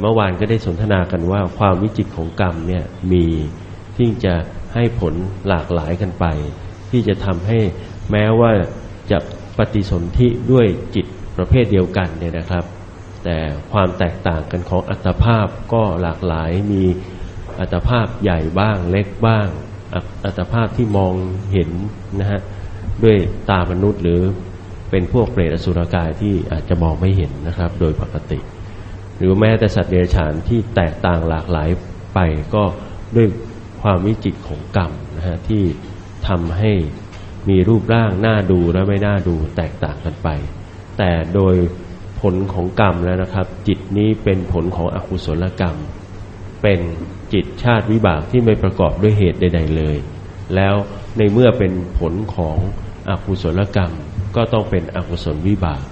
เมื่อวานก็ได้สนทนากันว่า ความวิจิตของกรรมเนี่ยมีที่จะให้ผลหลากหลายกันไป ที่จะทำให้แม้ว่าจะปฏิสนธิด้วยจิตประเภทเดียวกันเนี่ยนะครับ แต่ความแตกต่างกันของอัตภาพก็หลากหลายมีอัตภาพใหญ่บ้างเล็กบ้าง อัตอัตภาพที่มองเห็นนะฮะด้วยตามนุษย์หรือเป็นพวกเปรตอสุรกายที่อาจจะมองไม่เห็นนะครับ โดยปกติ หรือแม้แต่สัตว์เดรัจฉานที่แตกต่างหลากหลายไปก็ด้วยความวิจิตของกรรมนะฮะที่ทำให้มีรูปร่างน่าดูและไม่น่าดูแตกต่างกันไป แต่โดยผลของกรรมแล้วนะครับ จิตนี้เป็นผลของอกุศลกรรม เป็นจิตชาติวิบากที่ไม่ประกอบด้วยเหตุใด ๆเลย แล้วในเมื่อเป็นผลของอกุศลกรรม ก็ต้องเป็นอกุศลวิบาก